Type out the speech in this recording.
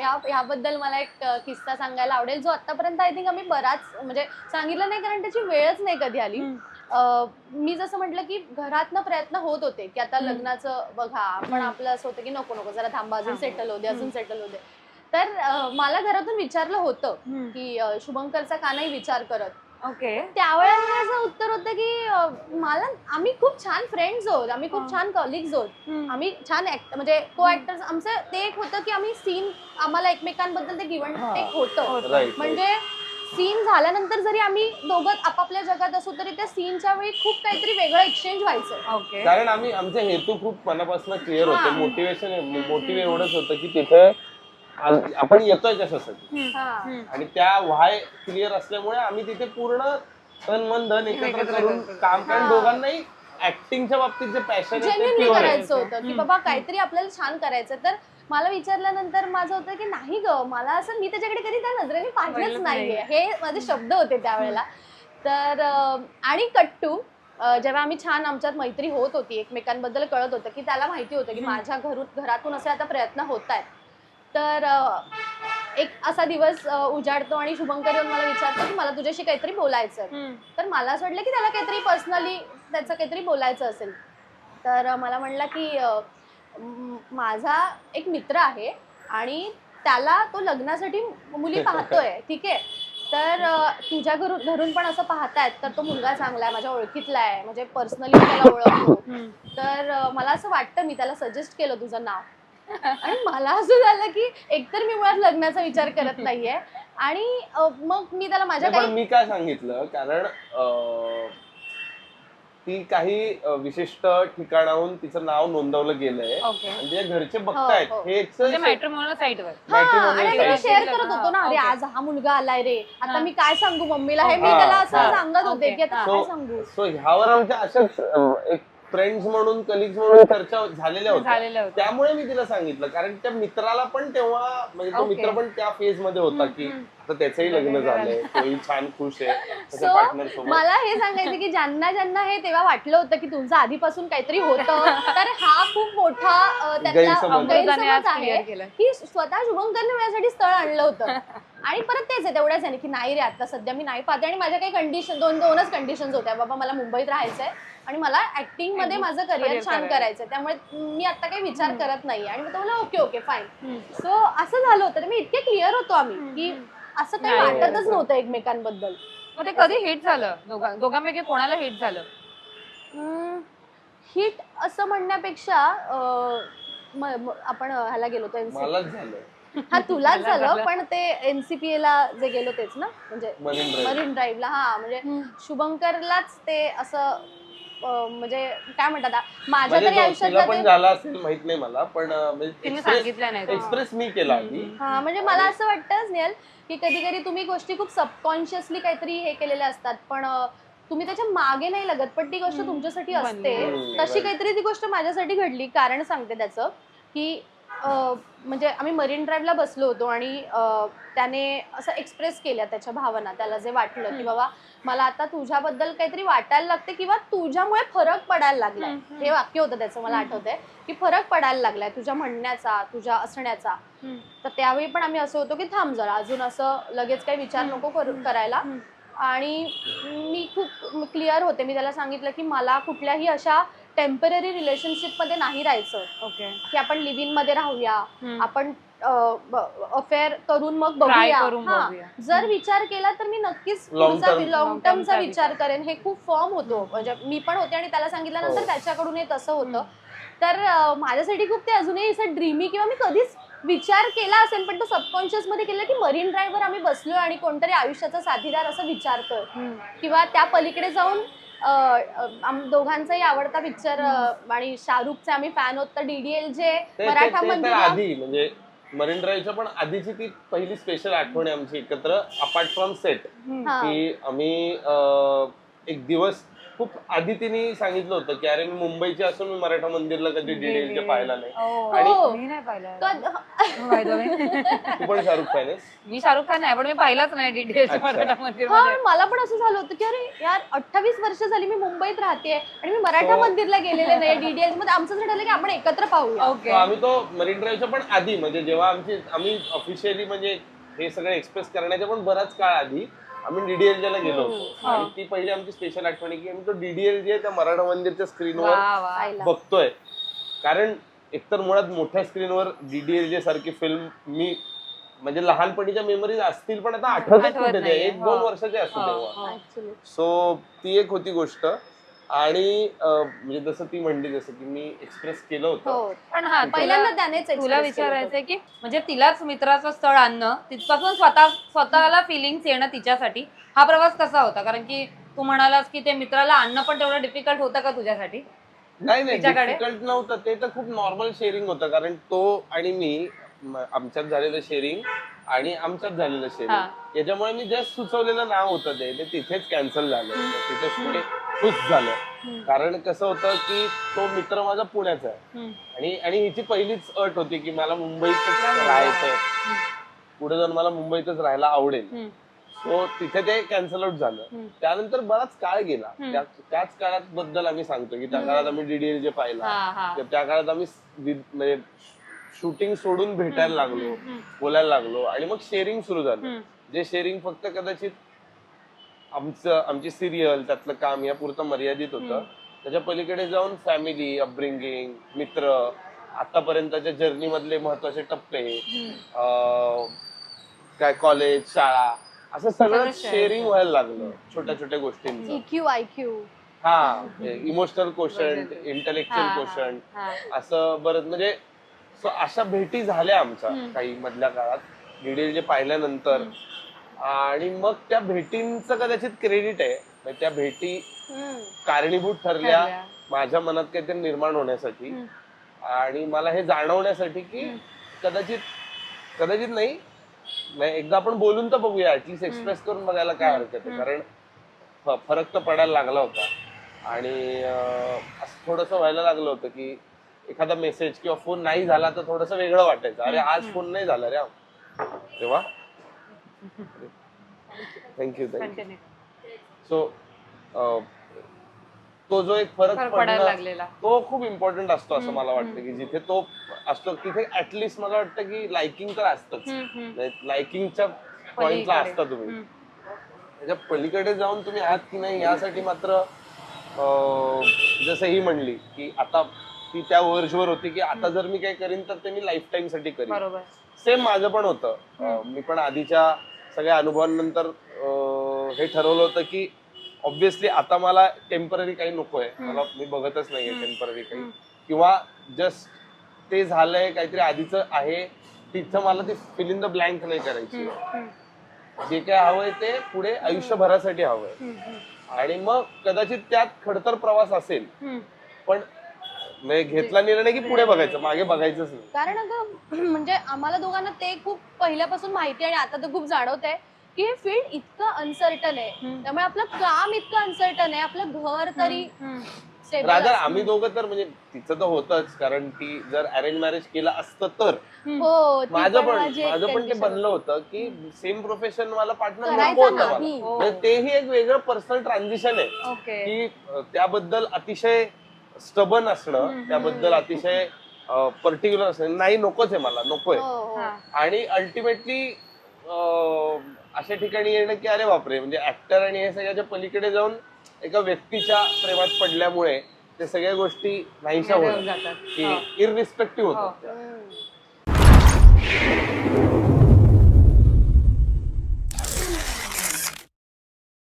ह्या ह्याबद्दल मला एक किस्सा सांगायला आवडेल जो आतापर्यंत आय थिंक आम्ही बराच म्हणजे सांगितलं नाही कारण त्याची वेळच नाही कधी आली मी जसं म्हटलं की घरातनं प्रयत्न होत होते की आता. लग्नाचं बघा पण. आपलं असं होतं की नको नको जरा थांबा अजून. सेटल होते अजून. सेटल होते तर मला घरातून विचारलं होतं. की शुभंकरचा का नाही विचार करत ओके त्यावेळेला माझं उत्तर होतं की मला आम्ही खूप छान फ्रेंड्स आहोत. आम्ही खूप. छान कलिग्स आहोत. आम्ही छान ऍक्ट म्हणजे को ऍक्टर्स आमचं ते एक होतं की आम्ही सीन आम्हाला एकमेकांबद्दल ते गिव्हन हा. टेक होतं. म्हणजे सीन झाल्यानंतर जरी आम्ही दोघं आपापल्या जगात असू तरी त्या सीनच्या वेळी खूप काहीतरी वेगळं एक्सचेंज व्हायचं. ओके कारण आम्ही आमचे हेतू खूप मनापासून क्लिअर होते. मोटिवेशन मोटिव्ह एवढंच होतं की तिथे आ- आपण येतोय कशासाठी. हा. आणि त्या व्हाय क्लिअर असल्यामुळे आम्ही तिथे पूर्ण तन मन धन एकत्र करून. काम कारण हा. दोघांनाही ऍक्टिंगच्या बाबतीत जे पॅशन आहे ते जेन्युनली pure आहे. करायचं होतं की. बाबा काहीतरी आपल्याला छान करायचं तर मला विचारल्यानंतर माझं होतं की नाही ग मला असं मी त्याच्याकडे कधी त्या नजरेने पाहिलंच पाहिलंच नाहीये हे माझे शब्द होते त्यावेळेला तर अं, आणि कट्टू अं, जेव्हा आम्ही छान आमच्यात मैत्री होत होती एकमेकांबद्दल कळत होतं की त्याला माहिती होतं की. माझ्या घरून घरातून असे आता प्रयत्न होत आहेत तर एक असा दिवस उजाडतो आणि शुभंकर येऊन मला विचारतो की मला तुझ्याशी काहीतरी बोलायचं. तर मला असं वाटलं की त्याला काहीतरी पर्सनली त्याचं काहीतरी बोलायचं असेल. तर मला म्हणला की माझा एक मित्र आहे आणि त्याला तो लग्नासाठी मुली पाहतोय ठीक आहे? तर तुझ्या घरून घरून पण असं पाहतायत तर तो मुलगा चांगला आहे माझ्या ओळखीतला आहे म्हणजे पर्सनली त्याला ओळखतो. तर मला असं वाटतं मी त्याला सजेस्ट केलं तुझं नाव. आणि मला असं झालं की एकतर मी मुळात लग्नाचा विचार करत नाहीये आणि अं, मग मी त्याला माझ्या नाही, पण काही मी काय सांगितलं कारण अं, ती काही अं, विशिष्ट ठिकाणाहून तिचं नाव नोंदवलं गेलंय ओके आणि तिच्या घरचे बघतायत हो. म्हणजे साईटवर हा matrimonial site. शेअर करत हा, होतो ना अरे. आज हा मुलगा आलाय रे आता हा. मी काय सांगू मम्मीला हे मी हा, त्याला असं हा. सांगत होते की आता हा. काय सो सांगू सो ह्यावर आमच्या अशाच अं, एक फ्रेंड्स म्हणून कलिग्स म्हणून चर्चा झालेल्या होत्या त्यामुळे मी तिला सांगितलं कारण त्या मित्राला पण तेव्हा म्हणजे तो. मित्र पण त्या फेजमध्ये होता की हम्म. आता त्याचंही लग्न झालंय. तोही छान खुश आहे. त्याच्या सो पार्टनर सोबत. मला हे सांगायचं की ज्यांना ज्यांना हे तेव्हा वाटलं होतं की तुमचं आधीपासून काहीतरी होतं तर हा खूप मोठा अं, त्यातला गैरसमज. अमृताने आज गैरसमज क्लिअर आहे केलं. की स्वतः शुभंकरने माझ्यासाठी स्थळ आणलं होतं. आणि परत तेच आहे तेवढ्याच आहे की नाही रे आता सध्या मी नाही पाहते. आणि माझ्या काही कंडिशन दोन दोनच कंडिशन होत्या. बाबा मला मुंबईत राहायचंय आणि मला ऍक्टिंगमध्ये माझं करिअर career छान करायचं. करायचंय. त्यामुळे मी आता काही विचार. करत नाही आणि मी तो म्हणलं ओके ओके फाईन. सो असं झालं होतं. तर मी इतके क्लिअर होतो आम्ही की. असं काही नाही, वाटतच. नव्हतं एकमेकांबद्दल. मग ते कधी हिट झालं? दोघां दोघांपैकी कोणाला हिट झालं? हिट असं म्हणण्यापेक्षा अं, म- म- आपण ह्याला गेलो होतो. मलाच झालं. हा तुलाच मला झालं झालं. पण ते एनसीपीए ला जे गेलो तेच ना? म्हणजे मरीन ड्राईव्ह मरीन ड्राईव्हला हा म्हणजे शुभंकरलाच ते असं म्हणजे काय म्हणतात माझ्या म्हणजे तरी आयुष्यात पण झाला असेल माहीत नाही मला पण म्हणजे सांगितलं नाही एक्सप्रेस मी केला हा म्हणजे मला असं वाटतं स्नेहल की कधी कधी तुम्ही गोष्टी खूप सबकॉन्शियसली काहीतरी हे केलेल्या असतात पण तुम्ही त्याच्यामागे नाही लागत पण ती गोष्ट. तुमच्यासाठी. असते तशी. काहीतरी ती गोष्ट माझ्यासाठी घडली कारण सांगते त्याचं की म्हणजे आम्ही मरीन ड्राईव्हला बसलो होतो आणि त्याने असं एक्सप्रेस केल्या त्याच्या भावना त्याला जे वाटलं की. बाबा मला आता तुझ्याबद्दल काहीतरी वाटायला लागते किंवा तुझ्यामुळे फरक पडायला लागलाय. हे वाक्य होतं त्याचं मला. आठवतंय की फरक पडायला लागलाय तुझ्या म्हणण्याचा तुझ्या असण्याचा. तर त्यावेळी पण आम्ही असं होतो की थांब जरा अजून असं लगेच काही विचार. नको करू करायला. आणि मी खूप क्लिअर होते मी त्याला सांगितलं की मला कुठल्याही अशा टेंपररी रिलेशनशिपमध्ये नाही राहायचं ओके की आपण लिव्ह इनमध्ये राहूया हम्म. आपण अफेअर करून मग Try बघूया करून हा. बघूया. जर विचार केला तर मी नक्कीच Long पुढचा term. लॉंग Long टर्मचा विचार विचार. करेन हे खूप फॉर्म होतो म्हणजे मी पण होते आणि त्याला सांगितल्यानंतर हो. त्याच्याकडून हे तसं होतं. तर अं, माझ्यासाठी खूप ते अजूनही असं ड्रीमी किंवा मी कधीच विचार केला असेल पण तो सबकॉन्शियसमध्ये केला की मरीन ड्राईव्हवर आम्ही बसलोय आणि कोणतरी आयुष्याचा साथीदार असं विचारतोय हम्म. किंवा त्या पलीकडे जाऊन आम दोघांचाही आवडता पिक्चर आणि शाहरुखचे आम्ही फॅन होत तर डीडीएल जे ते- ते- मराठा ते तर मंदिर आधी म्हणजे मरीन ड्राईव्हच्या पण आधीची ती पहिली स्पेशल आठवण आहे आमची एकत्र अपार्ट फ्रॉम सेट. की आम्ही अं, एक दिवस खूप आधी तिने सांगितलं होतं की अरे मी मुंबईची असून मी मराठा मंदिरला कधी डीडीएल पाहिला नाही हो. आणि हो. मी नाही पाहिलं कद- by the way. तू पण शाहरुख फॅन आहेस मी शाहरुख खान नाही पण मी पाहिलाच नाही डिटेल्स अच्छा. मराठा मंदिर हा मला पण असं झालं होतं की अरे यार अठ्ठावीस वर्ष झाली मी मुंबईत राहते आणि मी मराठा हो. मंदिरला गेलेले नाही डीडीएसमध्ये आमचं असं ठरलं की आपण एकत्र पाहूया ओके तो आम्ही तो मरीन ड्राईव्हच्या पण आधी म्हणजे जेव्हा आमची आम्ही ऑफिशियली म्हणजे हे सगळं एक्सप्रेस करण्याच्या पण बराच काळ आधी आम्ही डीडीएल ला गेलो होतो. आणि ती पहिली आमची स्पेशल आठवण आहे की आम्ही तो डीडीएल जे आहे त्या मराठा मंदिरच्या स्क्रीनवर. बघतोय. कारण एकतर मुळात मोठ्या स्क्रीनवर डीडीएल सारखी फिल्म मी म्हणजे लहानपणीच्या मेमरीज असतील पण आता आठवतच आठवत कुठे. एक दोन हो. वर्षाचे असतो हो, तेव्हा हो. सो ती एक होती गोष्ट. आणि अं, म्हणजे जसं ती म्हणली जसं की मी एक्सप्रेस केलं होतं. हो पण हा पहिल्यांदा तुला- त्यानेच तुला express केलं विचारायचंय की म्हणजे तिलाच मित्राचं स्थळ आणणं तिथपासून स्वतः स्वतःला फिलिंग्स येणं तिच्यासाठी हा प्रवास कसा होता? कारण की तू म्हणालास की ते मित्राला आणणं पण तेवढं डिफिकल्ट होतं का तुझ्यासाठी? नाही नाही तिच्याकडे? डिफिकल्ट नव्हतं. ते तर खूप नॉर्मल शेअरिंग होतं कारण तो आणि मी म- आमच्यात झालेलं शेअरिंग आणि आमच्यात झालेलं हा. शेअरिंग याच्यामुळे मी जस्ट सुचवलेलं नाव होतं ते. ते तिथेच कॅन्सल झालं. तिथेच खुश झालं. कारण कसं होतं की तो मित्र माझा पुण्याचा आहे. आणि आणि हिची पहिलीच अट होती की मला मुंबईतच राहायचंय पुढे जाऊन मला मुंबईतच राहायला आवडेल. सो तिथे ते कॅन्सल आउट झालं. त्यानंतर बराच काळ गेला. त्याच काळात बद्दल आम्ही सांगतो की त्या काळात आम्ही डीडीएल जे पाहिला तर त्या काळात आम्ही म्हणजे शूटिंग सोडून भेटायला लागलो. बोलायला लागलो आणि मग शेअरिंग सुरू झालं. जे शेअरिंग फक्त कदाचित आमचं आमची सिरियल त्यातलं काम या पुरतं मर्यादित होतं. त्याच्या पलीकडे जाऊन फॅमिली अपब्रिंगिंग मित्र आतापर्यंतच्या जर्नी मधले महत्त्वाचे टप्पे अं, काय कॉलेज शाळा असं सगळं शेअरिंग व्हायला लागलं छोट्या छोट्या गोष्टींचं. इक्यू आयक्यू हा इमोशनल क्वेश्चन इंटेलेक्च्युअल क्वेश्चन. असं बरं म्हणजे अशा भेटी झाल्या आमच्या. काही मधल्या काळात. डिटेल जे पाहिल्यानंतर आणि मग त्या भेटींचं कदाचित क्रेडिट आहे. म्हणजे त्या भेटी कारणीभूत ठरल्या. ठरल्या. माझ्या मनात काहीतरी निर्माण होण्यासाठी. आणि मला हे जाणवण्यासाठी की कदाचित कदाचित नाही. नाही, एकदा आपण बोलून तर बघूया. ऍटलीस्ट एक्सप्रेस करून बघायला काय हरकत आहे. कारण फ- फरक तर पडायला लागला होता. आणि अं, असं थोडस व्हायला लागलं होतं की एखादा मेसेज किंवा फोन नाही झाला तर थोडस वेगळं वाटायचं. अरे आज फोन नाही झाला रे. हा. तेव्हा थँक्यू थँक्यू. सो तो जो एक फरक पडायला लागलेला. तो खूप इम्पॉर्टंट असतो असं मला वाटतं की जिथे तो असतो तिथे ऍटलिस्ट मला वाटतं की लाइकिंग तर असतच. लाइकिंगच्या पॉइंटला. असता तुम्ही. त्याच्या पलीकडे जाऊन तुम्ही आहात की नाही यासाठी मात्र जसं ही म्हणली की आता ती त्या वर्षवर होती की आता जर मी काही करीन तर ते मी लाईफ टाईमसाठी करीन. सेम माझं पण होतं. मी पण आधीच्या सगळ्या अनुभवांनंतर अं, हे ठरवलं होतं की ऑब्विसली आता मला टेंपररी काही नकोय. मला मी बघतच नाहीये टेंपररी काही. किंवा जस्ट ते झालंय काहीतरी आधीचं आहे तिथं मला ती फिल इन द ब्लँक नाही करायची. जे काय हवंय ते पुढे आयुष्यभरासाठी हवंय. आणि मग कदाचित त्यात खडतर प्रवास असेल. पण म्हणजे घेतला निर्णय की पुढे बघायचं मागे बघायचंच नाही कारण अगं म्हणजे आम्हाला दोघांना ते खूप पहिल्यापासून माहिती आहे आणि आता तर खूप जाणवत आहे की हे फील्ड इतकं अनसर्टन आहे. त्यामुळे आपलं काम इतकं अनसर्टन आहे आपलं घर तरी stable रादर. आम्ही दोघं तर म्हणजे तिचं तर होतच कारण ती जर अरेंज मॅरेज केलं असतं तर हो ती माझं पण माझी एक माझं पण ते condition बनलं होतं की सेम प्रोफेशन मला पार्टनर करायचं नको होतं मला नाही. हो. म्हणजे तेही एक वेगळं पर्सनल ट्रान्झिशन आहे ओके की अं, त्याबद्दल अतिशय स्टबन असणं त्याबद्दल अतिशय पर्टिक्युलर असणं नाही नकोच आहे मला नकोय हो, हो. हा. आणि अल्टिमेटली अशा ठिकाणी येणं की अरे बापरे म्हणजे ऍक्टर आणि हे सगळ्याच्या पलीकडे जाऊन एका व्यक्तीच्या प्रेमात पडल्यामुळे ते सगळ्या गोष्टी नाहीशा होतात. की हो. इररिस्पेक्टिव्ह होतात.